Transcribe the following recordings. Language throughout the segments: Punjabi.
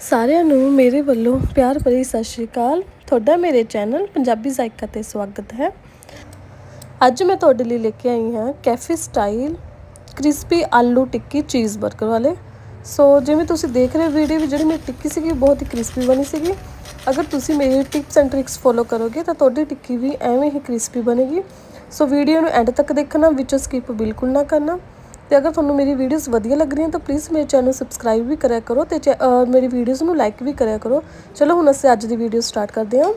ਸਾਰਿਆਂ ਨੂੰ ਮੇਰੇ ਵੱਲੋਂ ਪਿਆਰ ਭਰੀ ਸਤਿ ਸ਼੍ਰੀ ਅਕਾਲ। ਤੁਹਾਡਾ ਮੇਰੇ ਚੈਨਲ ਪੰਜਾਬੀ ਜ਼ਾਇਕਾ ਤੇ ਸਵਾਗਤ ਹੈ। ਅੱਜ ਮੈਂ ਤੁਹਾਡੇ ਲਈ ਲੈ ਕੇ ਆਈ ਹਾਂ cafe style crispy aloo tikki ਚੀਜ਼ 버ਗਰ ਵਾਲੇ। ਸੋ ਜਿਵੇਂ ਤੁਸੀਂ ਦੇਖ ਰਹੇ ਵੀਡੀਓ ਵਿੱਚ ਜਿਹੜੀ ਮੇਰੀ ਟਿੱਕੀ ਸੀਗੀ ਬਹੁਤ ਹੀ ਕ੍ਰਿਸਪੀ ਬਣੀ ਸੀਗੀ। ਅਗਰ ਤੁਸੀਂ ਮੇਰੀ ਟਿਪਸ ਐਂਡ ਟ੍ਰਿਕਸ ਫੋਲੋ ਕਰੋਗੇ, ਤਾਂ ਤੁਹਾਡੀ ਟਿੱਕੀ ਵੀ ਐਵੇਂ ਹੀ ਕ੍ਰਿਸਪੀ ਬਣੇਗੀ। ਸੋ ਵੀਡੀਓ ਨੂੰ ਐਂਡ ਤੱਕ ਦੇਖਣਾ, ਵਿੱਚੋਂ ਸਕਿਪ ਬਿਲਕੁਲ ਨਾ ਕਰਨਾ। ਤੇ ਅਗਰ ਤੁਹਾਨੂੰ ਮੇਰੀ ਵੀਡੀਓਜ਼ ਵਧੀਆ ਲੱਗ ਰਹੀਆਂ ਤਾਂ ਪਲੀਜ਼ ਮੇਰੇ ਚੈਨਲ ਨੂੰ ਸਬਸਕ੍ਰਾਈਬ ਵੀ ਕਰਿਆ ਕਰੋ ਤੇ ਚੈ- ਮੇਰੀ ਵੀਡੀਓਜ਼ ਨੂੰ ਲਾਈਕ ਵੀ ਕਰਿਆ ਕਰੋ। ਚਲੋ ਹੁਣ ਅਸੀਂ ਅੱਜ ਦੀ ਵੀਡੀਓ ਸਟਾਰਟ ਕਰਦੇ ਹਾਂ।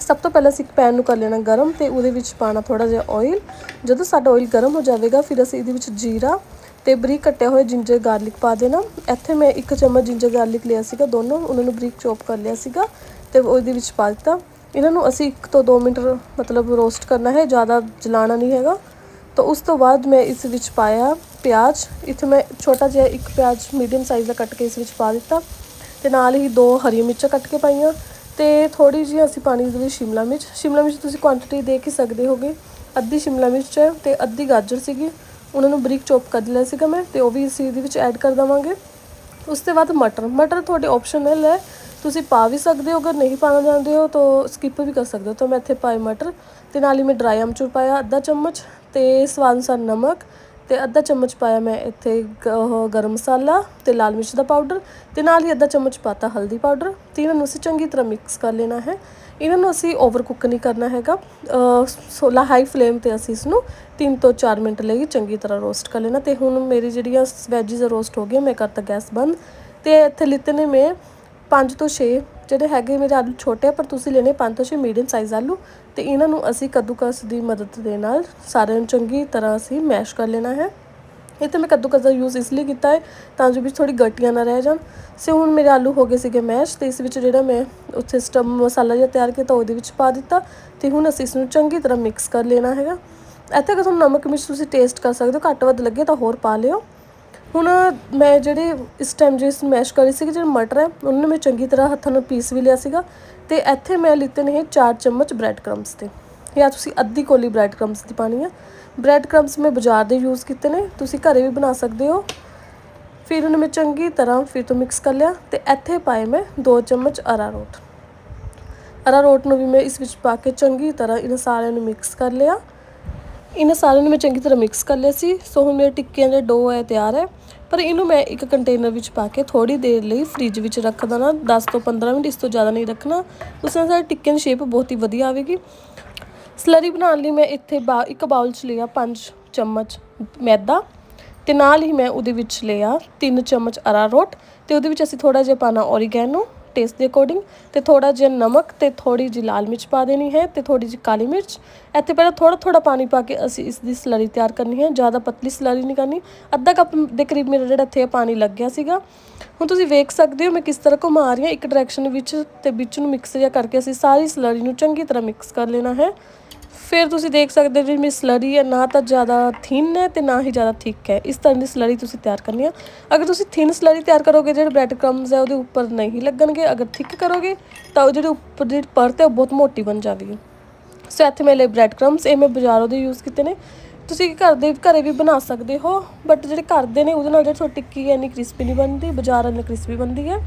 ਸਭ ਤੋਂ ਪਹਿਲਾਂ ਅਸੀਂ ਇੱਕ ਪੈਨ ਨੂੰ ਕਰ ਲੈਣਾ ਗਰਮ ਤੇ ਉਹਦੇ ਵਿੱਚ ਪਾਣਾ ਥੋੜਾ ਜਿਹਾ ਆਇਲ ਜਦੋਂ ਸਾਡਾ ਆਇਲ ਗਰਮ ਹੋ ਜਾਵੇਗਾ, ਫਿਰ ਅਸੀਂ ਇਹਦੇ ਵਿੱਚ ਜੀਰਾ ਤੇ ਬਰੀਕ ਕੱਟਿਆ ਹੋਇਆ ਜਿੰਜਰ ਗਾਰਲਿਕ ਪਾ ਦੇਣਾ। ਇੱਥੇ ਮੈਂ ਇੱਕ ਚਮਚ ਜਿੰਜਰ ਗਾਰਲਿਕ ਲਿਆ ਸੀਗਾ ਦੋਨੋਂ, ਉਹਨਾਂ ਨੂੰ ਬਰੀਕ ਚੌਪ ਕਰ ਲਿਆ ਸੀਗਾ ਤੇ ਉਹਦੇ ਵਿੱਚ ਪਾ ਦਿੱਤਾ। ਇਹਨਾਂ ਨੂੰ ਅਸੀਂ 1 ਤੋਂ 2 ਮਿੰਟ ਮਤਲਬ ਰੋਸਟ ਕਰਨਾ ਹੈ, ਜ਼ਿਆਦਾ ਜਲਾਣਾ ਨਹੀਂ ਹੈਗਾ। ਤਾਂ ਉਸ ਤੋਂ ਬਾਅਦ ਮੈਂ ਇਸ ਵਿੱਚ ਪਾਇਆ ਪਿਆਜ਼, ਇੱਥੇ ਮੈਂ ਛੋਟਾ ਜਿਹਾ ਇੱਕ ਪਿਆਜ਼ ਮੀਡੀਅਮ ਸਾਈਜ਼ ਦਾ ਕੱਟ ਕੇ ਇਸ ਵਿੱਚ ਪਾ ਦਿੱਤਾ ਤੇ ਨਾਲ ਹੀ ਦੋ ਹਰੀਆਂ ਮਿਰਚਾਂ ਕੱਟ ਕੇ ਪਾਈਆਂ ਤੇ ਥੋੜੀ ਜਿਹੀ ਅਸੀਂ ਪਾਣੀ ਦੇ ਵਿੱਚ ਸ਼ਿਮਲਾ ਮਿਰਚ ਸ਼ਿਮਲਾ ਮਿਰਚ ਤੁਸੀਂ ਕੁਆਂਟੀਟੀ ਦੇਖ ਹੀ ਸਕਦੇ ਹੋਗੇ। ਅੱਧੀ ਸ਼ਿਮਲਾ ਮਿਰਚ ਹੈ ਤੇ ਅੱਧੀ ਗਾਜਰ ਸੀਗੀ, ਉਹਨਾਂ ਨੂੰ ਬਰੀਕ ਚੌਪ ਕਰ ਲਿਆ ਸੀਗਾ ਮੈਂ ਤੇ ਉਹ ਵੀ ਅਸੀਂ ਇਹਦੇ ਵਿੱਚ ਐਡ ਕਰ ਦਵਾਂਗੇ। ਉਸ ਤੋਂ ਬਾਅਦ ਮਟਰ ਮਟਰ ਤੁਹਾਡੇ ਆਪਸ਼ਨਲ ਹੈ ਤੁਸੀਂ ਪਾ ਵੀ ਸਕਦੇ ਹੋ, ਅਗਰ ਨਹੀਂ ਪਾਣਾ ਚਾਹੁੰਦੇ ਹੋ ਤਾਂ ਸਕਿਪ ਵੀ ਕਰ ਸਕਦੇ ਹੋ। ਤਾਂ ਮੈਂ ਇੱਥੇ ਪਾਏ ਮਟਰ ਤੇ ਨਾਲ ਹੀ ਮੈਂ ਡਰਾਈ ਅਮਚੂਰ ਪਾਇਆ ਅੱਧਾ ਚਮਚ ਤੇ ਸਵਾਦ ਅਨੁਸਾਰ ਨਮਕ ਤੇ ਅੱਧਾ ਚਮਚ ਪਾਇਆ ਮੈਂ ਇੱਥੇ ਉਹ ਗਰਮ ਮਸਾਲਾ ਤੇ ਲਾਲ ਮਿਰਚ ਦਾ ਪਾਊਡਰ ਤੇ ਨਾਲ ਹੀ ਅੱਧਾ ਚਮਚ ਪਾਤਾ ਹਲਦੀ ਪਾਊਡਰ ਤਿੰਨਾਂ ਨੂੰ ਅਸੀਂ ਚੰਗੀ ਤਰ੍ਹਾਂ ਮਿਕਸ ਕਰ ਲੈਣਾ ਹੈ। ਇਹਨਾਂ ਨੂੰ ਅਸੀਂ ਓਵਰ ਕੁੱਕ ਨਹੀਂ ਕਰਨਾ ਹੈਗਾ। ਸੋਲਾ ਹਾਈ ਫਲੇਮ ਤੇ ਅਸੀਂ ਇਸ ਨੂੰ 3 ਤੋਂ 4 ਮਿੰਟ ਲਈ ਚੰਗੀ ਤਰ੍ਹਾਂ ਰੋਸਟ ਕਰ ਲੈਣਾ ਤੇ ਹੁਣ ਮੇਰੀ ਜਿਹੜੀਆਂ ਵੈਜੀਜ਼ ਰੋਸਟ ਹੋ ਗਈਆਂ, ਮੈਂ ਕਰਤਾ ਗੈਸ ਬੰਦ ਤੇ ਇੱਥੇ ਲਿੱਤੇ ਨੇ ਮੈਂ 5 ਤੋਂ 6 ਜਿਹੜੇ ਹੈਗੇ ਮੇਰੇ ਆਲੂ ਛੋਟੇ ਆ, ਪਰ ਤੁਸੀਂ ਲੈਣੇ 5 ਤੋਂ 6 ਮੀਡੀਅਮ ਸਾਈਜ਼ ਆਲੂ ਤੇ ਇਹਨਾਂ ਨੂੰ ਅਸੀਂ ਕੱਦੂਕਸ ਦੀ ਮਦਦ ਦੇ ਨਾਲ ਸਾਰਿਆਂ ਨੂੰ ਚੰਗੀ ਤਰ੍ਹਾਂ ਅਸੀਂ ਮੈਸ਼ ਕਰ ਲੈਣਾ ਹੈ। ਇੱਥੇ ਮੈਂ ਕੱਦੂਕਸ ਦਾ ਯੂਜ਼ ਇਸ ਲਈ ਕੀਤਾ ਹੈ ਤਾਂ ਜੋ ਵਿੱਚ ਥੋੜੀ ਗਟੀਆਂ ਨਾ ਰਹਿ ਜਾਣ। ਸੇ ਹੁਣ ਮੇਰੇ ਆਲੂ ਹੋ ਗਏ ਸੀਗੇ ਮੈਸ਼ ਤੇ ਇਸ ਵਿੱਚ ਜਿਹੜਾ ਮੈਂ ਉੱਥੇ ਸਟਮ ਮਸਾਲਾ ਜਿਹਾ ਤਿਆਰ ਕੀਤਾ ਉਹਦੇ ਵਿੱਚ ਪਾ ਦਿੱਤਾ ਤੇ ਹੁਣ ਅਸੀਂ ਇਸ ਨੂੰ ਚੰਗੀ ਤਰ੍ਹਾਂ ਮਿਕਸ ਕਰ ਲੈਣਾ ਹੈਗਾ। ਇੱਥੇ ਕਿ ਤੁਹਾਨੂੰ ਨਮਕ ਮਿਰਚ ਤੁਸੀਂ ਟੇਸਟ ਕਰ ਸਕਦੇ ਹੋ, ਘੱਟ ਵੱਧ ਲੱਗੇ ਤਾਂ ਹੋਰ ਪਾ ਲਿਓ। ਹੁਣ ਮੈਂ ਜਿਹੜੇ ਇਸ ਟਾਈਮ ਜਿਸ ਮੈਸ਼ ਕਰੀ ਸੀ ਜਿਹੜੇ ਮਟਰ ਹੈ, ਉਹਨਾਂ ਨੂੰ ਮੈਂ ਚੰਗੀ ਤਰ੍ਹਾਂ ਹੱਥਾਂ ਨਾਲ ਪੀਸ ਵੀ ਲਿਆ ਸੀਗਾ ਤੇ ਇੱਥੇ ਮੈਂ ਲਿੱਤੇ ਨੇ ਇਹ 4 ਚਮਚ ਬ੍ਰੈਡ ਕ੍ਰੰਬਸ ਤੇ। ਜਾਂ ਤੁਸੀਂ ਅੱਧੀ ਕੋਲੀ ਬ੍ਰੈਡ ਕ੍ਰੰਬਸ ਦੀ ਪਾਣੀ ਆ। ਬ੍ਰੈਡ ਕ੍ਰੰਬਸ ਮੈਂ ਬਾਜ਼ਾਰ ਦੇ ਯੂਜ਼ ਕੀਤੇ ਨੇ, ਤੁਸੀਂ ਘਰੇ ਵੀ ਬਣਾ ਸਕਦੇ ਹੋ। ਫਿਰ ਉਹਨੂੰ ਮੈਂ ਚੰਗੀ ਤਰ੍ਹਾਂ ਫਿਰ ਤੋਂ ਮਿਕਸ ਕਰ ਲਿਆ ਤੇ ਇੱਥੇ ਪਾਏ ਮੈਂ 2 ਚਮਚ ਅਰਾਰੋਟ ਅਰਾਰੋਟ ਨੂੰ ਵੀ ਮੈਂ ਇਸ ਵਿੱਚ ਪਾ ਕੇ ਚੰਗੀ ਤਰ੍ਹਾਂ ਇਹਨਾਂ ਸਾਰਿਆਂ ਨੂੰ ਮਿਕਸ ਕਰ ਲਿਆ। ਇਹਨਾਂ ਸਾਰਿਆਂ ਨੂੰ ਮੈਂ ਚੰਗੀ ਤਰ੍ਹਾਂ ਮਿਕਸ ਕਰ ਲਿਆ ਸੀ। ਸੋ ਹੁਣ ਮੇਰੇ ਟਿੱਕਿਆਂ ਦਾ ਡੋ ਹੈ ਤਿਆਰ ਹੈ। ਪਰ ਇਹਨੂੰ ਮੈਂ ਇੱਕ ਕੰਟੇਨਰ ਵਿੱਚ ਪਾ ਕੇ ਥੋੜੀ ਦੇਰ ਲਈ ਫ੍ਰਿਜ ਵਿੱਚ ਰੱਖ ਦੇਣਾ 10 ਤੋਂ 15 ਮਿੰਟ ਇਸ ਤੋਂ ਜ਼ਿਆਦਾ ਨਹੀਂ ਰੱਖਣਾ। ਉਸ ਨਾਲ ਸਾਡੇ ਟਿੱਕਿਆਂ ਸ਼ੇਪ ਬਹੁਤ ਹੀ ਵਧੀਆ ਆਵੇਗੀ। ਸਲਰੀ ਬਣਾਉਣ ਲਈ ਮੈਂ ਇੱਥੇ ਬਾ, ਇੱਕ ਬਾਉਲ 'ਚ ਲਿਆ 5 ਚਮਚ ਮੈਦਾ ਤੇ ਨਾਲ ਹੀ ਮੈਂ ਉਹਦੇ ਵਿੱਚ ਲਿਆ 3 ਚਮਚ ਅਰਾਰੋਟ ਤੇ ਉਹਦੇ ਵਿੱਚ ਅਸੀਂ ਥੋੜਾ ਜਿਹਾ ਪਾਣਾ ਔਰੀਗੈਨੋ ਟੇਸਟ ਦੇ ਅਕੋਰਡਿੰਗ ਤੇ ਥੋੜਾ ਜਿਹਾ ਨਮਕ ਤੇ ਥੋੜੀ ਜਿਹੀ ਲਾਲ ਮਿਰਚ ਪਾ ਦੇਣੀ ਹੈ ਤੇ ਥੋੜੀ ਜਿਹੀ ਕਾਲੀ ਮਿਰਚ। ਇੱਥੇ ਪਹਿਲਾਂ ਥੋੜਾ ਥੋੜਾ ਪਾਣੀ ਪਾ ਕੇ ਅਸੀਂ ਇਸ ਦੀ ਸਲਰੀ ਤਿਆਰ ਕਰਨੀ ਹੈ। ਜ਼ਿਆਦਾ ਪਤਲੀ ਸਲਰੀ ਨਹੀਂ ਕਰਨੀ। ਅੱਧਾ ਕੱਪ ਦੇ ਕਰੀਬ ਮੇਰਾ ਜਿਹੜਾ ਇੱਥੇ ਪਾਣੀ ਲੱਗ ਗਿਆ ਸੀਗਾ। ਹੁਣ ਤੁਸੀਂ ਵੇਖ ਸਕਦੇ ਹੋ ਮੈਂ ਕਿਸ ਤਰ੍ਹਾਂ ਘੁਮਾ ਰਹੀ ਹਾਂ। ਇੱਕ ਡਾਇਰੈਕਸ਼ਨ ਵਿੱਚ ਤੇ ਵਿੱਚ ਨੂੰ ਮਿਕਸ ਜਿਹਾ ਕਰਕੇ ਅਸੀਂ ਸਾਰੀ ਸਲਰੀ ਨੂੰ ਚੰਗੀ ਤਰ੍ਹਾਂ ਮਿਕਸ ਕਰ ਲੈਣਾ ਹੈ। ਫਿਰ ਤੁਸੀਂ ਦੇਖ ਸਕਦੇ ਹੋ ਜਿਹੜੀ ਮੇਰੀ ਸਲਰੀ ਹੈ, ਨਾ ਤਾਂ ਜ਼ਿਆਦਾ ਥਿਨ ਹੈ ਤੇ ਨਾ ਹੀ ਜ਼ਿਆਦਾ ਥਿਕ ਹੈ। ਇਸ ਤਰ੍ਹਾਂ ਦੀ ਸਲਰੀ ਤੁਸੀਂ ਤਿਆਰ ਕਰਨੀ ਆ। ਅਗਰ ਤੁਸੀਂ ਥਿਨ ਸਲਰੀ ਤਿਆਰ ਕਰੋਗੇ, ਜਿਹੜੇ ਬ੍ਰੈਡ ਕ੍ਰਮਸ ਹੈ, ਉਹਦੇ ਉੱਪਰ ਨਹੀਂ ਲੱਗਣਗੇ। ਅਗਰ ਥਿਕ ਕਰੋਗੇ, ਤਾਂ ਉਹ ਜਿਹੜੀ ਉੱਪਰ ਦੀ ਪਰਤ ਹੈ, ਉਹ ਬਹੁਤ ਮੋਟੀ ਬਣ ਜਾਵੇਗੀ ਸੋ ਇੱਥੇ ਮੇਰੇ ਬ੍ਰੈਡ ਕ੍ਰਮਸ ਇਹ ਮੈਂ ਬਾਜ਼ਾਰੋਂ ਦੇ ਯੂਜ਼ ਕੀਤੇ ਨੇ। ਤੁਸੀਂ ਘਰ ਦੇ, ਘਰੇ ਵੀ ਬਣਾ ਸਕਦੇ ਹੋ ਬਟ ਜਿਹੜੇ ਘਰ ਦੇ ਨੇ, ਉਹਦੇ ਨਾਲ ਜਿਹੜੀ ਤੁਹਾਡੀ ਟਿੱਕੀ ਹੈ, ਇੰਨੀ ਕ੍ਰਿਸਪੀ ਨਹੀਂ ਬਣਦੀ, ਬਾਜ਼ਾਰ ਵਾਲੀ ਕ੍ਰਿਸਪੀ ਬਣਦੀ ਹੈ।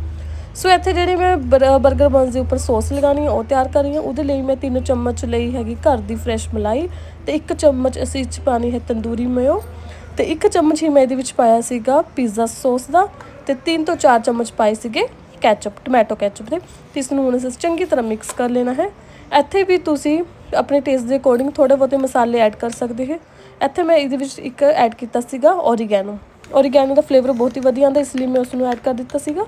ਸੋ ਇੱਥੇ ਜਿਹੜੇ ਮੈਂ 버ਗਰ ਬੰਸ ਦੇ ਉੱਪਰ ਸੌਸ ਲਗਾਣੀ ਹੈ ਉਹ ਤਿਆਰ ਕਰ ਰਹੀ ਹਾਂ। ਉਹਦੇ ਲਈ ਮੈਂ 3 ਚਮਚ ਲਈ ਹੈਗੀ ਘਰ ਦੀ ਫਰੈਸ਼ ਮਲਾਈ ਤੇ 1 ਚਮਚ ਅਸੀਂ ਇਹ 'ਚ ਪਾਣੀ ਹੈ ਤੰਦੂਰੀ ਮੇਓ ਤੇ 1 ਚਮਚ ਹੀ ਮੈਂ ਇਹਦੇ ਵਿੱਚ ਪਾਇਆ ਸੀਗਾ ਪੀਜ਼ਾ ਸੌਸ ਦਾ ਤੇ 3 ਤੋਂ 4 ਚਮਚ ਪਾਏ ਸੀਗੇ ਕੈਚਅਪ ਟੋਮੈਟੋ ਕੈਚਅਪ ਦੇ। ਤੇ ਇਸ ਨੂੰ ਹੁਣ ਅਸੀਂ ਚੰਗੀ ਤਰ੍ਹਾਂ ਮਿਕਸ ਕਰ ਲੈਣਾ ਹੈ। ਇੱਥੇ ਵੀ ਤੁਸੀਂ ਆਪਣੇ ਟੇਸਟ ਦੇ ਅਕੋਰਡਿੰਗ ਥੋੜੇ ਬਹੁਤੇ ਮਸਾਲੇ ਐਡ ਕਰ ਸਕਦੇ ਹੋ। ਇੱਥੇ ਮੈਂ ਇਹਦੇ ਵਿੱਚ ਇੱਕ ਐਡ ਕੀਤਾ ਸੀਗਾ ਔਰੀਗੈਨੋ ਔਰੀਗੈਨੋ ਦਾ ਫਲੇਵਰ ਬਹੁਤ ਹੀ ਵਧੀਆ ਆਉਂਦਾ, ਇਸ ਲਈ ਮੈਂ ਉਸ ਨੂੰ ਐਡ ਕਰ ਦਿੱਤਾ ਸੀਗਾ।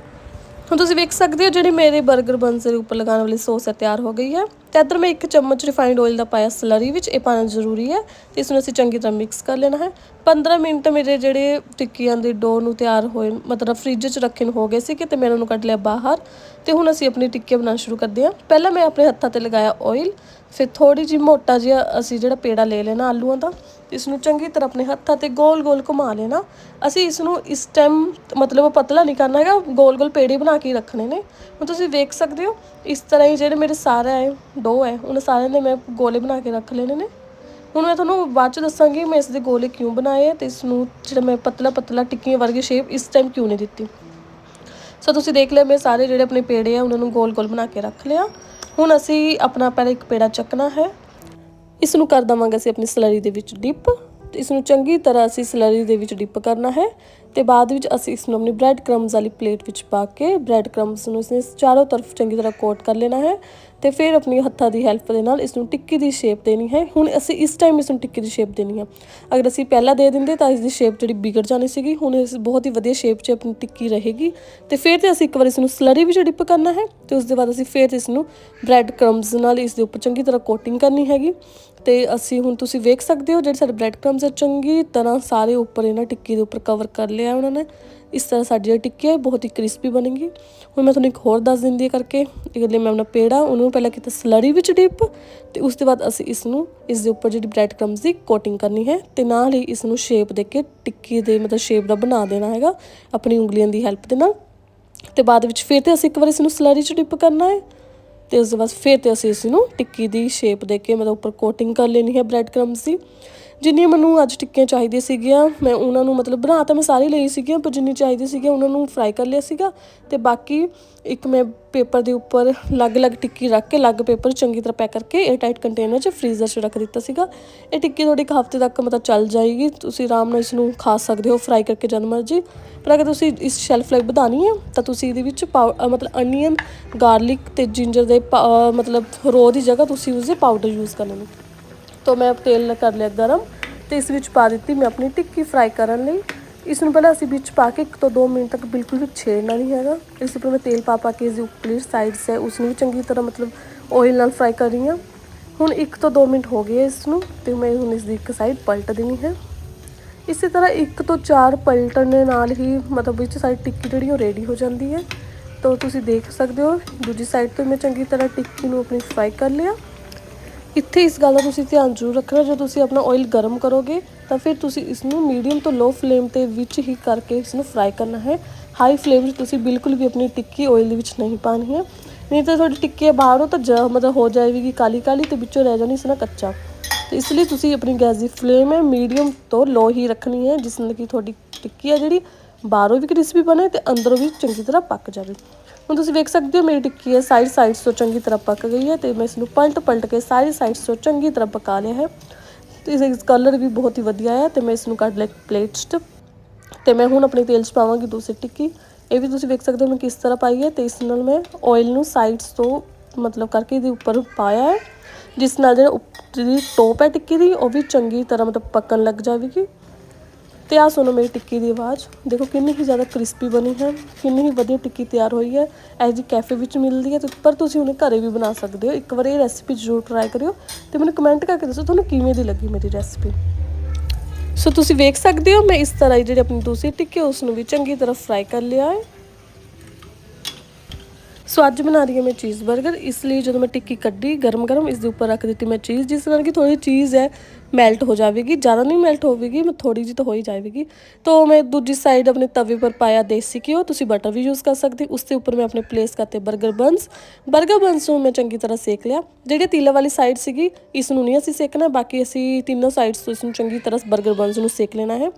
ਹੁਣ ਤੁਸੀਂ ਵੇਖ ਸਕਦੇ ਹੋ ਜਿਹੜੀ ਮੇਰੇ 버ਗਰ ਬੰਸ ਦੇ ਉੱਪਰ ਲਗਾਉਣ ਵਾਲੀ ਸੌਸ ਹੈ ਤਿਆਰ ਹੋ ਗਈ ਹੈ। ਤੇ ਇੱਧਰ ਮੈਂ ਇੱਕ ਚਮਚ ਰਿਫਾਈਨਡ ਆਇਲ ਦਾ ਪਾਇਆ ਸਲਰੀ ਵਿੱਚ, ਇਹ ਪਾਣਾ ਜ਼ਰੂਰੀ ਹੈ ਤੇ ਇਸ ਨੂੰ ਅਸੀਂ ਚੰਗੀ ਤਰ੍ਹਾਂ ਮਿਕਸ ਕਰ ਲੈਣਾ ਹੈ। 15 ਮਿੰਟ ਮੇਰੇ ਜਿਹੜੇ ਟਿੱਕੀਆਂ ਦੇ ਡੋ ਨੂੰ ਤਿਆਰ ਹੋਏ, ਮਤਲਬ ਫ੍ਰਿਜ 'ਚ ਰੱਖੇ ਨੂੰ ਹੋ ਗਏ ਸੀ ਤੇ ਮੈਂ ਉਹਨਾਂ ਨੂੰ ਕੱਢ ਲਿਆ ਬਾਹਰ ਤੇ ਹੁਣ ਅਸੀਂ ਆਪਣੀ ਟਿੱਕੀਆਂ ਬਣਾਉਣਾ ਸ਼ੁਰੂ ਕਰਦੇ ਹਾਂ। ਪਹਿਲਾਂ ਮੈਂ ਆਪਣੇ ਹੱਥਾਂ ਤੇ ਲਗਾਇਆ ਆਇਲ ਫਿਰ ਥੋੜੀ ਜਿਹੀ ਮੋਟਾ ਜਿਹਾ ਅਸੀਂ ਜਿਹੜਾ ਪੇੜਾ ਲੈ ਲੈਣਾ ਆਲੂਆਂ ਦਾ, ਇਸ ਨੂੰ ਚੰਗੀ ਤਰ੍ਹਾਂ ਆਪਣੇ ਹੱਥਾਂ ਤੇ ਗੋਲ-ਗੋਲ ਘੁਮਾ ਲੈਣਾ। ਅਸੀਂ ਇਸ ਨੂੰ ਇਸ ਟਾਈਮ ਮਤਲਬ ਪਤਲਾ ਨਹੀਂ ਕਰਨਾ ਹੈਗਾ, ਗੋਲ-ਗੋਲ ਪੇੜੇ ਬਣਾ ਕੇ ਹੀ ਰੱਖਣੇ ਨੇ। ਹੁਣ ਤੁਸੀਂ ਵੇਖ ਸਕਦੇ ਹੋ, ਇਸ ਤਰ੍ਹਾਂ ਹੀ ਜਿਹੜੇ ਮੇਰੇ ਸਾਰਾ ਹੈ ਡੋ ਹੈ। ਉਹਨਾਂ ਸਾਰਿਆਂ ਦੇ ਮੈਂ ਗੋਲੇ ਬਣਾ ਕੇ ਰੱਖ ਲੈਣੇ ਨੇ। ਹੁਣ ਮੈਂ ਤੁਹਾਨੂੰ ਬਾਅਦ ਚ ਦੱਸਾਂਗੀ ਮੈਂ ਇਸ ਦੇ ਗੋਲੇ ਕਿਉਂ ਬਣਾਏ ਆ ਤੇ ਇਸ ਨੂੰ ਜਿਹੜਾ ਮੈਂ ਪਤਲਾ ਪਤਲਾ ਟਿੱਕੀਆਂ ਵਰਗੀ ਸ਼ੇਪ ਇਸ ਟਾਈਮ ਕਿਉਂ ਨਹੀਂ ਦਿੱਤੀ। ਸੋ ਤੁਸੀਂ ਦੇਖ ਲਿਆ ਮੈਂ ਸਾਰੇ ਜਿਹੜੇ ਆਪਣੇ ਪੇੜੇ ਆ ਉਹਨਾਂ ਨੂੰ ਗੋਲ-ਗੋਲ ਬਣਾ ਕੇ ਰੱਖ ਲਿਆ। ਹੁਣ ਅਸੀਂ ਆਪਣਾ ਪਹਿਲਾਂ ਇੱਕ ਪੇੜਾ ਚੱਕਣਾ ਹੈ। ਇਸ ਨੂੰ ਕਰ ਦਵਾਂਗੇ ਅਸੀਂ ਆਪਣੀ ਸਲਰੀ ਦੇ ਵਿੱਚ ਡਿਪ ਤੇ ਇਸ ਨੂੰ ਚੰਗੀ ਤਰ੍ਹਾਂ ਅਸੀਂ ਸਲਰੀ ਦੇ ਵਿੱਚ ਡਿਪ ਕਰਨਾ ਹੈ ਤੇ ਬਾਅਦ ਵਿੱਚ ਅਸੀਂ ਇਸ ਨੂੰ ਆਪਣੀ ਬ੍ਰੈਡ ਕ੍ਰਮਸ ਵਾਲੀ ਪਲੇਟ ਵਿੱਚ ਪਾ ਕੇ ਬ੍ਰੈਡ ਕ੍ਰਮਸ ਨੂੰ ਇਸਨੇ ਚਾਰੋਂ ਤਰਫ ਚੰਗੀ ਤਰ੍ਹਾਂ ਕੋਟ ਕਰ ਲੈਣਾ ਹੈ ਤੇ ਫਿਰ ਆਪਣੀ ਹੱਥਾਂ ਦੀ ਹੈਲਪ ਦੇ ਨਾਲ ਇਸ ਨੂੰ ਟਿੱਕੀ ਦੀ ਸ਼ੇਪ ਦੇਣੀ ਹੈ। ਹੁਣ ਅਸੀਂ ਇਸ ਟਾਈਮ ਇਸ ਨੂੰ ਟਿੱਕੀ ਦੀ ਸ਼ੇਪ ਦੇਣੀ ਹੈ। ਅਗਰ ਅਸੀਂ ਪਹਿਲਾਂ ਦੇ ਦਿੰਦੇ ਤਾਂ ਇਸ ਦੀ ਸ਼ੇਪ ਜਿਹੜੀ ਵਿਗੜ ਜਾਣੀ ਸੀਗੀ, ਹੁਣ ਇਸ ਬਹੁਤ ਹੀ ਵਧੀਆ ਸ਼ੇਪ 'ਚ ਆਪਣੀ ਟਿੱਕੀ ਰਹੇਗੀ ਤੇ ਫਿਰ ਤੇ ਅਸੀਂ ਇੱਕ ਵਾਰ ਇਸ ਨੂੰ ਸਲਰੀ ਵਿੱਚ ਡਿਪ ਕਰਨਾ ਹੈ ਤੇ ਉਸ ਦੇ ਬਾਅਦ ਅਸੀਂ ਫਿਰ ਇਸ ਨੂੰ ਬ੍ਰੈਡ ਕ੍ਰਮਸ ਨਾਲ ਇਸ ਦੇ ਉੱਪਰ ਚੰਗੀ ਤਰ੍ਹਾਂ ਕੋਟਿੰਗ ਕਰਨੀ ਹੈਗੀ। ਤੇ ਅਸੀਂ ਹੁਣ ਤੁਸੀਂ ਵੇਖ ਸਕਦੇ ਹੋ ਜਿਹੜੇ ਸਾਡੇ ਬ੍ਰੈਡ ਕ੍ਰਮਸ ਆ, ਚੰਗੀ ਤਰ੍ਹਾਂ ਸਾਰੇ ਉੱਪਰ ਇਹਨਾਂ ਟਿੱਕੀ ਦੇ ਉੱਪਰ ਕਵਰ ਕਰ ਲਿਆ ਉਹਨਾਂ ਨੇ। ਇਸ ਤਰ੍ਹਾਂ ਸਾਡੀ ਜਿਹੜੀ ਟਿੱਕੀ ਹੈ ਬਹੁਤ ਹੀ ਕ੍ਰਿਸਪੀ ਬਣੇਗੀ। ਹੁਣ ਮੈਂ ਤੁਹਾਨੂੰ ਇੱਕ ਹੋਰ ਦੱਸ ਦਿੰਦੀ ਹਾਂ ਕਰਕੇ ਇਹ ਲਈ ਮੈਂ ਆਪਣਾ ਪੇੜਾ, ਉਹਨੂੰ ਪਹਿਲਾਂ ਕੀਤਾ ਸਲਰੀ ਵਿੱਚ ਡਿਪ ਤੇ ਉਸ ਤੋਂ ਬਾਅਦ ਅਸੀਂ ਇਸ ਨੂੰ ਇਸ ਦੇ ਉੱਪਰ ਜਿਹੜੀ ਬ੍ਰੈਡ ਕ੍ਰਮਸ ਦੀ ਕੋਟਿੰਗ ਕਰਨੀ ਹੈ ਤੇ ਨਾਲ ਹੀ ਇਸ ਨੂੰ ਸ਼ੇਪ ਦੇ ਕੇ ਟਿੱਕੀ ਦੇ ਮਤਲਬ ਸ਼ੇਪ ਦਾ ਬਣਾ ਦੇਣਾ ਹੈਗਾ, ਆਪਣੀ ਉਂਗਲੀਆਂ ਦੀ ਹੈਲਪ ਦੇ ਨਾਲ। ਤੇ ਬਾਅਦ ਵਿੱਚ ਫਿਰ ਤੇ ਅਸੀਂ ਇੱਕ ਵਾਰ ਇਸ ਨੂੰ ਸਲਰੀ ਚ ਡਿਪ ਕਰਨਾ ਹੈ। ਤੇ ਉਸ ਤੋਂ ਬਾਅਦ ਫਿਰ ਤੇ ਅਸੀਂ ਇਸ ਨੂੰ ਟਿੱਕੀ ਦੀ ਸ਼ੇਪ ਦੇ ਕੇ ਮਤਲਬ ਉੱਪਰ ਕੋਟਿੰਗ ਕਰ ਲੈਣੀ ਹੈ ਬ੍ਰੈਡ ਕ੍ਰਮਸ ਦੀ। ਜਿੰਨੀਆਂ ਮੈਨੂੰ ਅੱਜ ਟਿੱਕੀਆਂ ਚਾਹੀਦੀਆਂ ਸੀਗੀਆਂ, ਮੈਂ ਉਹਨਾਂ ਨੂੰ ਮਤਲਬ ਬਣਾ ਤਾਂ ਮੈਂ ਸਾਰੀ ਲਈ ਸੀਗੀਆਂ, ਪਰ ਜਿੰਨੀ ਚਾਹੀਦੀ ਸੀਗੀਆਂ ਉਹਨਾਂ ਨੂੰ ਫਰਾਈ ਕਰ ਲਿਆ ਸੀਗਾ। ਤੇ ਬਾਕੀ ਇੱਕ ਮੈਂ ਪੇਪਰ ਦੇ ਉੱਪਰ ਅਲੱਗ-ਅਲੱਗ ਟਿੱਕੀ ਰੱਖ ਕੇ, ਅਲੱਗ ਪੇਪਰ ਚੰਗੀ ਤਰ੍ਹਾਂ ਪੈਕ ਕਰਕੇ 에ਅਰ ਟਾਈਟ ਕੰਟੇਨਰ 'ਚ ਫ੍ਰੀਜ਼ਰ 'ਚ ਰੱਖ ਦਿੱਤਾ ਸੀਗਾ। ਇਹ ਟਿੱਕੀ ਤੁਹਾਡੀ ਇੱਕ ਹਫ਼ਤੇ ਤੱਕ ਮਤਲਬ ਚੱਲ ਜਾਏਗੀ, ਤੁਸੀਂ ਆਰਾਮ ਨਾਲ ਇਸ ਨੂੰ ਖਾ ਸਕਦੇ ਹੋ ਫਰਾਈ ਕਰਕੇ ਜਦ ਮਰਜ਼ੀ। ਪਰ ਅਗਰ ਤੁਸੀਂ ਇਸ ਸ਼ੈਲਫ ਲਾਈਫ ਵਧਾਣੀ ਹੈ, ਤਾਂ ਤੁਸੀਂ ਇਹਦੇ ਵਿੱਚ ਪਾਉ- ਮਤਲਬ ਅਨੀਅਨ ਗਾਰਲਿਕ ਤੇ ਜਿੰਜਰ ਦੇ ਪਾ- ਮਤਲਬ ਰੋ ਦੀ ਜਗ੍ਹਾ ਤੁਸੀਂ ਉਸਦੇ ਪਾਊਡਰ ਯੂਜ਼ ਕਰ ਲੈਣਾ ਤੋਂ ਮੈਂ ਤੇਲ ਕਰ ਲਿਆ ਗਰਮ ਤੇ ਇਸ ਵਿੱਚ ਪਾ ਦਿੱਤੀ ਮੈਂ ਆਪਣੀ ਟਿੱਕੀ ਫਰਾਈ ਕਰਨ ਲਈ। ਇਸ ਨੂੰ ਪਹਿਲਾਂ ਅਸੀਂ ਵਿੱਚ ਪਾ ਕੇ 1 ਤੋਂ 2 ਮਿੰਟ ਤੱਕ ਬਿਲਕੁਲ ਵੀ ਛੇੜਨਾ ਨਹੀਂ ਹੈਗਾ। ਇਸ ਉੱਪਰ ਮੈਂ ਤੇਲ ਪਾ ਪਾ ਕੇ ਇਸ ਦੀ ਉੱਪਰਲੀ ਸਾਈਡਸ ਹੈ ਉਸ ਨੂੰ ਵੀ ਚੰਗੀ ਤਰ੍ਹਾਂ ਮਤਲਬ ਆਇਲ ਨਾਲ ਫਰਾਈ ਕਰ ਰਹੀ ਹਾਂ। ਹੁਣ 1 ਤੋਂ 2 ਮਿੰਟ ਹੋ ਗਏ ਇਸ ਨੂੰ ਤੇ ਮੈਂ ਹੁਣ ਇਸ ਦੀ ਇੱਕ ਸਾਈਡ ਪਲਟ ਦੇਣੀ ਹੈ। ਇਸੇ ਤਰ੍ਹਾਂ 1 ਤੋਂ 4 ਪਲਟਣ ਦੇ ਨਾਲ ਹੀ ਮਤਲਬ ਵਿੱਚ ਸਾਡੀ ਟਿੱਕੀ ਜਿਹੜੀ ਉਹ ਰੈਡੀ ਹੋ ਜਾਂਦੀ ਹੈ। ਤਾਂ ਤੁਸੀਂ ਦੇਖ ਸਕਦੇ ਹੋ, ਦੂਜੀ ਸਾਈਡ ਤੋਂ ਮੈਂ ਚੰਗੀ ਤਰ੍ਹਾਂ ਟਿੱਕੀ ਨੂੰ ਆਪਣੀ ਫਰਾਈ ਕਰ ਲਿਆ। ਇੱਥੇ ਇਸ ਗੱਲ ਦਾ ਤੁਸੀਂ ਧਿਆਨ ਜ਼ਰੂਰ ਰੱਖਣਾ ਜਦੋਂ ਤੁਸੀਂ ਆਪਣਾ ਆਇਲ ਗਰਮ ਕਰੋਗੇ, ਤਾਂ ਫਿਰ ਤੁਸੀਂ ਇਸ ਨੂੰ ਮੀਡੀਅਮ ਤੋਂ ਲੋ ਫਲੇਮ ਤੇ ਵਿੱਚ ਹੀ ਕਰਕੇ ਇਸ ਨੂੰ ਫਰਾਈ ਕਰਨਾ ਹੈ। ਹਾਈ ਫਲੇਮ 'ਚ ਤੁਸੀਂ ਬਿਲਕੁਲ ਵੀ ਆਪਣੀ ਟਿੱਕੀ ਆਇਲ ਦੇ ਵਿੱਚ ਨਹੀਂ ਪਾਣੀ ਹੈ। ਨਹੀਂ ਤਾਂ ਤੁਹਾਡੀ ਟਿੱਕੀ ਬਾਹਰੋਂ ਤਾਂ ਜ ਮਤਲਬ ਹੋ ਜਾਏਗੀ ਕਾਲੀ ਕਾਲੀ ਤੇ ਵਿੱਚੋਂ ਰਹਿ ਜਾਣੀ ਇਸ ਨਾਲ ਕੱਚਾ। ਤੇ ਇਸ ਲਈ ਤੁਸੀਂ ਆਪਣੀ ਗੈਸ ਦੀ ਫਲੇਮ ਹੈ ਮੀਡੀਅਮ ਤੋਂ ਲੋ ਹੀ ਰੱਖਣੀ ਹੈ, ਜਿਸ ਨਾਲ ਕਿ ਤੁਹਾਡੀ ਟਿੱਕੀ ਆ ਜਿਹੜੀ ਬਾਹਰੋਂ ਵੀ ਕ੍ਰਿਸਪੀ ਬਣੇ ਤੇ ਅੰਦਰੋਂ ਵੀ ਚੰਗੀ ਤਰ੍ਹਾਂ ਪੱਕ ਜਾਵੇ। ਹੁਣ ਤੁਸੀਂ ਵੇਖ ਸਕਦੇ ਹੋ ਮੇਰੀ ਟਿੱਕੀ ਹੈ ਸਾਈਡ ਸਾਈਡਸ ਤੋਂ ਚੰਗੀ ਤਰ੍ਹਾਂ ਪੱਕ ਗਈ ਹੈ ਤੇ ਮੈਂ ਇਸ ਨੂੰ ਪਲਟ ਪਲਟ ਕੇ ਸਾਰੀ ਸਾਈਡਸ ਤੋਂ ਚੰਗੀ ਤਰ੍ਹਾਂ ਪਕਾ ਲਿਆ ਹੈ। ਤੇ ਇਸ ਦਾ ਕਲਰ ਵੀ ਬਹੁਤ ਹੀ ਵਧੀਆ ਹੈ ਤੇ ਮੈਂ ਇਸ ਨੂੰ ਕੱਢ ਲਿਆ ਪਲੇਟ 'ਚ। ਤੇ ਮੈਂ ਹੁਣ ਆਪਣੇ ਤੇਲ 'ਚ ਪਾਵਾਂਗੀ ਦੂਸਰੀ ਟਿੱਕੀ। ਇਹ ਵੀ ਤੁਸੀਂ ਵੇਖ ਸਕਦੇ ਹੋ ਮੈਂ ਕਿਸ ਤਰ੍ਹਾਂ ਪਾਈ ਹੈ ਤੇ ਇਸ ਨਾਲ ਮੈਂ ਆਇਲ ਨੂੰ ਸਾਈਡਸ ਤੋਂ ਮਤਲਬ ਕਰਕੇ ਇਹਦੇ ਉੱਪਰ ਪਾਇਆ ਹੈ। ਜਿਸ ਨਾਲ ਜਿਹੜਾ ਉੱਪਰ ਜਿਹੜੀ ਟੋਪ ਹੈ ਟਿੱਕੀ ਦੀ, ਉਹ ਵੀ ਚੰਗੀ ਤਰ੍ਹਾਂ ਮਤਲਬ ਪੱਕਣ ਲੱਗ ਜਾਵੇਗੀ। ਤੇ ਆ ਸੁਣੋ ਮੇਰੀ ਟਿੱਕੀ ਦੀ ਆਵਾਜ਼। ਦੇਖੋ ਕਿੰਨੀ ਹੀ ਜ਼ਿਆਦਾ ਕ੍ਰਿਸਪੀ ਬਣੀ ਹੈ, ਕਿੰਨੀ ਹੀ ਵਧੀਆ ਟਿੱਕੀ ਤਿਆਰ ਹੋਈ ਹੈ। ਇਹ ਜੀ ਕੈਫੇ ਵਿੱਚ ਮਿਲਦੀ ਹੈ ਤੇ ਪਰ ਤੁਸੀਂ ਉਹਨੇ ਘਰੇ ਵੀ ਬਣਾ ਸਕਦੇ ਹੋ। ਇੱਕ ਵਾਰ ਇਹ ਰੈਸਿਪੀ ਜ਼ਰੂਰ ਟਰਾਈ ਕਰਿਓ ਤੇ ਮੈਨੂੰ ਕਮੈਂਟ ਕਰਕੇ ਦੱਸੋ ਤੁਹਾਨੂੰ ਕਿਵੇਂ ਦੀ ਲੱਗੀ ਮੇਰੀ ਰੈਸਿਪੀ ਸੋ ਤੁਸੀਂ ਵੇਖ ਸਕਦੇ ਹੋ ਮੈਂ ਇਸ ਤਰ੍ਹਾਂ ਹੀ ਜਿਹੜੀ ਆਪਣੀ ਦੂਸਰੀ ਟਿੱਕੀ ਉਸ ਨੂੰ ਵੀ ਚੰਗੀ ਤਰ੍ਹਾਂ ਫਰਾਈ ਕਰ ਲਿਆ ਹੈ। सो अज बना रही हूँ मैं चीज़ बर्गर इसलिए जो मैं टिक्की क्ढी गर्म गर्म इस उपर रख दी मैं चीज़ जिस तरह की थोड़ी चीज़ है मेल्ट हो जाएगी ज़्यादा नहीं मेल्ट होगी मैं थोड़ी जी तो हो ही जाएगी तो मैं दूजी साइड अपने तवे पर पाया देसी घ्यो तुम बटर भी यूज़ कर सकते उसके उपर मैं अपने प्लेस करते बर्गर बंस बर्गर बंस में मैं चंकी तरह सेक लिया जी तीले वाली साइड सी इस नहीं असी सेकना बाकी असी तीनों साइड्स तो इस चंकी तरह बर्गर बंस में सेक लेना है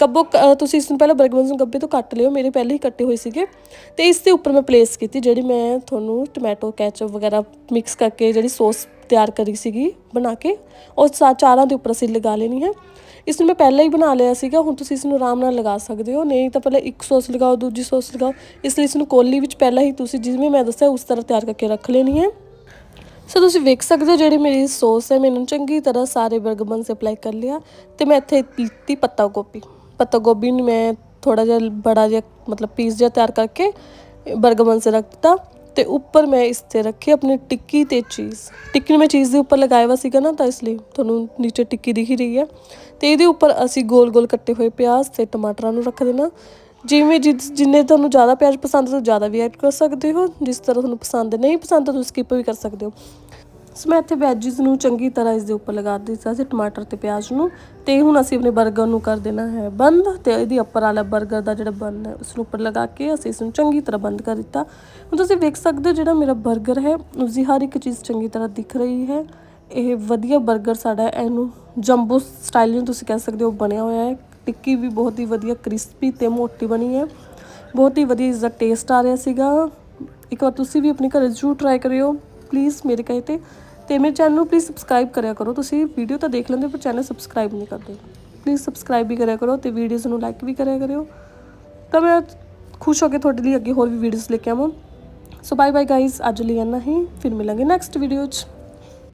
ਗੱਬੋ ਅ, ਤੁਸੀਂ ਇਸ ਨੂੰ ਪਹਿਲਾਂ ਬਰਗਮਨਸ ਨੂੰ ਗੱਬੇ ਤੋਂ ਕੱਟ ਲਿਓ ਮੇਰੇ ਪਹਿਲੇ ਹੀ ਕੱਟੇ ਹੋਏ ਸੀਗੇ। ਤੇ ਇਸ ਦੇ ਉੱਪਰ ਮੈਂ ਪਲੇਸ ਕੀਤੀ ਜਿਹੜੀ ਮੈਂ ਤੁਹਾਨੂੰ ਟੋਮੈਟੋ ਕੈਚਅਪ ਵਗੈਰਾ ਮਿਕਸ ਕਰਕੇ ਜਿਹੜੀ ਸੌਸ ਤਿਆਰ ਕਰੀ ਸੀਗੀ ਬਣਾ ਕੇ ਉਹ ਸਾ- ਚਾਰਾਂ ਦੇ ਉੱਪਰ ਅਸੀਂ ਲਗਾ ਲੈਣੀ ਹੈ। ਇਸ ਨੂੰ ਮੈਂ ਪਹਿਲਾਂ ਹੀ ਬਣਾ ਲਿਆ ਸੀਗਾ ਹੁਣ ਤੁਸੀਂ ਇਸ ਨੂੰ ਆਰਾਮ ਨਾਲ ਲਗਾ ਸਕਦੇ ਹੋ। ਨਹੀਂ ਤਾਂ ਪਹਿਲਾਂ ਇੱਕ ਸੌਸ ਲਗਾਓ ਦੂਜੀ ਸੌਸ ਲਗਾਓ। ਇਸ ਲਈ ਇਸ ਨੂੰ ਕੋਲੀ ਵਿੱਚ ਪਹਿਲਾਂ ਹੀ ਤੁਸੀਂ ਜਿਵੇਂ ਮੈਂ ਦੱਸਿਆ ਉਸ ਤਰ੍ਹਾਂ ਤਿਆਰ ਕਰਕੇ ਰੱਖ ਲੈਣੀ ਹੈ। ਸੋ ਤੁਸੀਂ ਵੇਖ ਸਕਦੇ ਹੋ ਜਿਹੜੀ ਮੇਰੀ ਸੌਸ ਹੈ ਮੈਨੂੰ ਚੰਗੀ ਤਰ੍ਹਾਂ ਸਾਰੇ 버ਗਰ ਬੰਸ ਅਪਲਾਈ ਕਰ ਲਿਆ ਤੇ ਮੈਂ ਇੱਥੇ ਲਿੱਤੀ ਪੱਤਾ ਗੋਭੀ। ਪੱਤਾ ਗੋਭੀ ਨੂੰ ਮੈਂ ਥੋੜਾ ਜਿਹਾ ਬੜਾ ਜਿਹਾ, ਮਤਲਬ ਪੀਸ ਜਿਹਾ ਤਿਆਰ ਕਰਕੇ 버ਗਰ ਬੰਸ ਰੱਖ ਦਿੱਤਾ ਤੇ ਉੱਪਰ ਮੈਂ ਇਸ ਤੇ ਰੱਖੀ ਆਪਣੀ ਟਿੱਕੀ ਤੇ ਚੀਜ਼। ਟਿੱਕੀ ਨੂੰ ਮੈਂ ਚੀਜ਼ ਦੇ ਉੱਪਰ ਲਗਾਇਆ ਵਾ ਸੀਗਾ ਨਾ, ਤਾਂ ਇਸ ਲਈ ਤੁਹਾਨੂੰ ਨੀਚੇ ਟਿੱਕੀ ਦਿਖ ਹੀ ਰਹੀ ਹੈ। ਤੇ ਇਹਦੇ ਉੱਪਰ ਅਸੀਂ ਗੋਲ-ਗੋਲ ਕੱਟੇ ਹੋਏ ਪਿਆਜ਼ ਤੇ ਟਮਾਟਰਾਂ ਨੂੰ ਰੱਖ ਦੇਣਾ। ਜਿਵੇਂ ਜਿ- ਜਿੰਨੇ ਤੁਹਾਨੂੰ ਜ਼ਿਆਦਾ ਪਿਆਜ਼ ਪਸੰਦ ਤੋਂ ਜ਼ਿਆਦਾ ਵੀ ਐਡ ਕਰ ਸਕਦੇ ਹੋ। ਜਿਸ ਤਰ੍ਹਾਂ ਤੁਹਾਨੂੰ ਪਸੰਦ, ਨਹੀਂ ਪਸੰਦ ਤਾਂ ਤੁਸੀਂ ਸਕਿਪ ਵੀ ਕਰ ਸਕਦੇ ਹੋ। ਸੋ ਮੈਂ ਇੱਥੇ ਵੈਜੀਸ ਨੂੰ ਚੰਗੀ ਤਰ੍ਹਾਂ ਇਸ ਦੇ ਉੱਪਰ ਲਗਾ ਦਿੱਤਾ ਸੀ ਟਮਾਟਰ ਤੇ ਪਿਆਜ਼ ਨੂੰ। ਤੇ ਹੁਣ ਅਸੀਂ ਆਪਣੇ 버ਗਰ ਨੂੰ ਕਰ ਦੇਣਾ ਹੈ ਬੰਦ, ਤੇ ਇਹਦੀ ਉੱਪਰ ਵਾਲਾ 버ਗਰ ਦਾ ਜਿਹੜਾ ਬੰਨ ਹੈ ਉਸ ਨੂੰ ਉੱਪਰ ਲਗਾ ਕੇ ਅਸੀਂ ਇਸ ਨੂੰ ਚੰਗੀ ਤਰ੍ਹਾਂ ਬੰਦ ਕਰ ਦਿੱਤਾ। ਹੁਣ ਤੁਸੀਂ ਵੇਖ ਸਕਦੇ ਹੋ ਜਿਹੜਾ ਮੇਰਾ 버ਗਰ ਹੈ ਉਸ ਦੀ ਹਰ ਇੱਕ ਚੀਜ਼ ਚੰਗੀ ਤਰ੍ਹਾਂ ਦਿਖ ਰਹੀ ਹੈ। ਇਹ ਵਧੀਆ 버ਗਰ ਸਾਡਾ ਇਹਨੂੰ ਜੰਬੋ ਸਟਾਈਲ ਨੂੰ ਤੁਸੀਂ ਕਹਿ ਸਕਦੇ ਹੋ ਬਣਿਆ ਹੋਇਆ ਹੈ। ਟਿੱਕੀ ਵੀ ਬਹੁਤ ਹੀ ਵਧੀਆ ਕ੍ਰਿਸਪੀ ਤੇ ਮੋਟੀ ਬਣੀ ਹੈ। ਬਹੁਤ ਹੀ ਵਧੀਆ ਇਸ ਦਾ ਟੇਸਟ ਆ ਰਿਹਾ ਸੀਗਾ। ਇੱਕ ਵਾਰ ਤੁਸੀਂ ਵੀ ਆਪਣੇ ਘਰ ਜ਼ਰੂਰ ਟਰਾਈ ਕਰਿਓ। ਪਲੀਜ਼ ਮੇਰੇ ਕਹੇ ਤੇ ਤੇ ਮੇਰੇ ਚੈਨਲ ਨੂੰ ਪਲੀਜ਼ ਸਬਸਕ੍ਰਾਈਬ ਕਰਿਆ ਕਰੋ। ਤੁਸੀਂ ਵੀਡੀਓ ਤਾਂ ਦੇਖ ਲੈਂਦੇ ਹੋ, ਪਰ ਚੈਨਲ ਸਬਸਕ੍ਰਾਈਬ ਨਹੀਂ ਕਰਦੇ। ਪਲੀਜ਼ ਸਬਸਕ੍ਰਾਈਬ ਵੀ ਕਰਿਆ ਕਰੋ ਤੇ ਵੀਡੀਓਜ਼ ਨੂੰ ਲਾਈਕ ਵੀ ਕਰਿਆ ਕਰਿਓ। ਤਾਂ ਮੈਂ ਖੁਸ਼ ਹੋ ਕੇ ਤੁਹਾਡੇ ਲਈ ਅੱਗੇ ਹੋਰ ਵੀ ਵੀਡੀਓਜ਼ ਲੈ ਕੇ ਆਵਾਂ। ਸੋ ਬਾਏ ਬਾਏ ਗਾਇਜ਼ ਅੱਜ ਲਈ ਇੰਨਾ ਹੀ। ਫਿਰ ਮਿਲਾਂਗੇ ਨੈਕਸਟ ਵੀਡੀਓ 'ਚ।